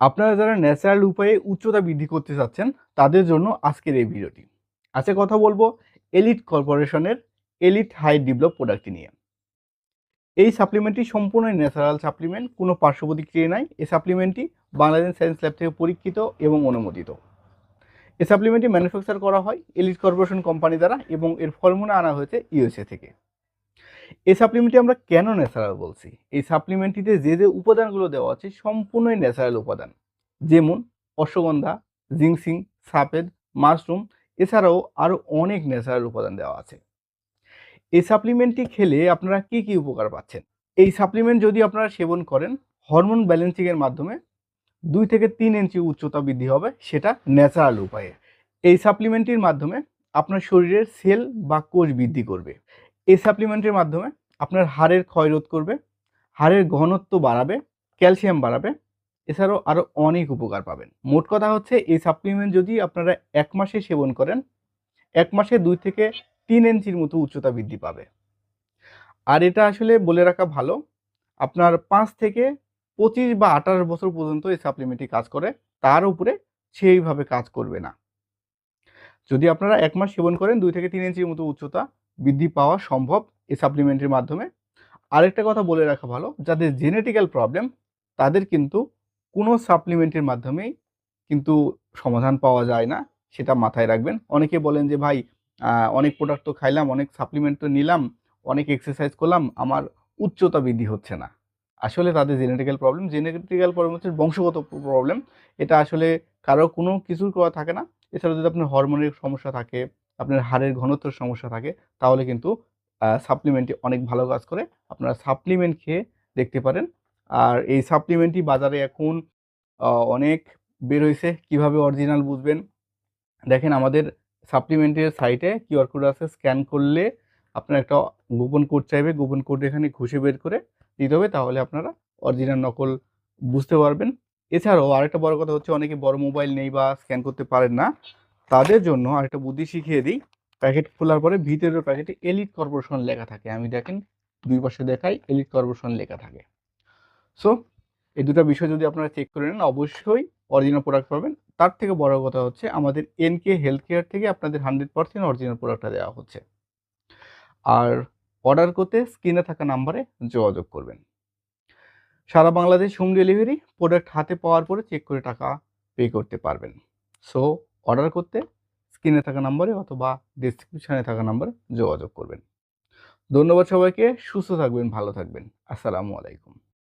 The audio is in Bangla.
আপনারা যারা ন্যাচারাল উপায়ে উচ্চতা বৃদ্ধি করতে চাচ্ছেন, তাদের জন্য আজকের এই ভিডিওটি। আজকে কথা বলব এলিট কর্পোরেশনের এলিট হাই ডেভেলপ প্রোডাক্টটি নিয়ে। এই সাপ্লিমেন্টটি সম্পূর্ণ ন্যাচারাল সাপ্লিমেন্ট কোনো পার্শ্ব নাই। এই সাপ্লিমেন্টটি বাংলাদেশ সায়েন্স ল্যাব থেকে পরীক্ষিত এবং অনুমোদিত। এই সাপ্লিমেন্টটি ম্যানুফ্যাকচার করা হয় এলিট কর্পোরেশন কোম্পানি দ্বারা এবং এর ফর্মুলা আনা হয়েছে ইউএসএ থেকে। এই সাপ্লিমেন্টটি আমরা কেন ন্যাচারাল বলছি? এই সাপ্লিমেন্টটিতে যে যে উপাদানগুলো দেওয়া আছে সম্পূর্ণই ন্যাচারাল উপাদান। যেমন অশ্বগন্ধা, জিংসিং, সাপেদ, মাশরুম এছাড়াও আরও অনেক ন্যাচারাল উপাদান দেওয়া আছে। এই সাপ্লিমেন্টটি খেলে আপনারা কি কি উপকার পাচ্ছেন? এই সাপ্লিমেন্ট যদি আপনারা সেবন করেন হরমোন ব্যালেন্সিংয়ের মাধ্যমে দুই থেকে তিন ইঞ্চি উচ্চতা বৃদ্ধি হবে, সেটা ন্যাচারাল উপায়ে। এই সাপ্লিমেন্টটির মাধ্যমে আপনার শরীরের সেল বা কোষ বৃদ্ধি করবে। এই সাপ্লিমেন্টের মাধ্যমে আপনার হাড়ের ক্ষয় রোধ করবে, হাড়ের ঘনত্ব বাড়াবে, ক্যালসিয়াম বাড়াবে। এছাড়াও আরও অনেক উপকার পাবেন। মোট কথা হচ্ছে এই সাপ্লিমেন্ট যদি আপনারা এক মাসে সেবন করেন, এক মাসে দুই থেকে তিন ইঞ্চির মতো উচ্চতা বৃদ্ধি পাবে। আর এটা আসলে বলে রাখা ভালো, আপনার পাঁচ থেকে পঁচিশ বা আঠাশ বছর পর্যন্ত এই সাপ্লিমেন্টটি কাজ করে, তার উপরে সেইভাবে কাজ করবে না। যদি আপনারা এক মাস সেবন করেন, দুই থেকে তিন ইঞ্চির মতো উচ্চতা বৃদ্ধি পাওয়া সম্ভব এই সাপ্লিমেন্টের মাধ্যমে। আরেকটা কথা বলে রাখা ভালো, যাদের জেনেটিক্যাল প্রবলেম তাদের কিন্তু কোনো সাপ্লিমেন্টের মাধ্যমেই কিন্তু সমাধান পাওয়া যায় না, সেটা মাথায় রাখবেন। অনেকে বলেন যে, ভাই অনেক প্রোডাক্ট তো খাইলাম, অনেক সাপ্লিমেন্ট তো নিলাম, অনেক এক্সারসাইজ করলাম, আমার উচ্চতা বৃদ্ধি হচ্ছে না। আসলে তাদের জেনেটিক্যাল প্রবলেম জেনেটিক্যাল প্রবলেম হচ্ছে বংশগত প্রবলেম এটা আসলে কারও কোনো কিছুর করা থাকে না। এছাড়া যদি আপনার হরমোনের সমস্যা থাকে আপনার হাড়ের ঘনত্বর সমস্যা থাকে, তাহলে কিন্তু সাপ্লিমেন্টটি অনেক ভালো কাজ করে। আপনারা সাপ্লিমেন্ট খেয়ে দেখতে পারেন। আর এই সাপ্লিমেন্টটি বাজারে এখন অনেক বের হয়েছে। কীভাবে অরিজিনাল বুঝবেন? দেখেন আমাদের সাপ্লিমেন্টের সাইটে কিউআর কোড আছে। স্ক্যান করলে আপনার একটা গোপন কোড চাইবে। গোপন কোড এখানে ঘুষে বের করে দিতে হবে। তাহলে আপনারা অরিজিনাল নকল বুঝতে পারবেন। এছাড়াও আরেকটা বড় কথা হচ্ছে, অনেকে বড় মোবাইল নেই বা স্ক্যান করতে পারেন না। তাদের জন্য আরেকটা বুদ্ধি শিখিয়ে দিই। প্যাকেট খোলার পরে ভিতরের প্যাকেটে এলিট কর্পোরেশন লেখা থাকে। আমি দেখেন দুই পাশে দেখাই এলিট কর্পোরেশন লেখা থাকে। সো এই দুটো বিষয় যদি আপনারা চেক করে নেন, অবশ্যই অরিজিনাল প্রোডাক্ট পাবেন। তার থেকে বড় কথা হচ্ছে, আমাদের এনকে হেলথ কেয়ার থেকে আপনাদের হান্ড্রেড পার্সেন্ট অরিজিনাল প্রোডাক্টটা দেওয়া হচ্ছে। আর অর্ডার করতে স্ক্রিনে থাকা নাম্বারে যোগাযোগ করবেন। সারা বাংলাদেশ হোম ডেলিভারি প্রোডাক্ট হাতে পাওয়ার পরে চেক করে টাকা পে করতে পারবেন। সো অর্ডার করতে স্ক্রিনে থাকা নম্বরে অথবা ডিসক্রিপশানে থাকা নম্বরে যোগাযোগ করবেন। ধন্যবাদ সবাইকে, সুস্থ থাকবেন, ভালো থাকবেন। আসসালামু আলাইকুম।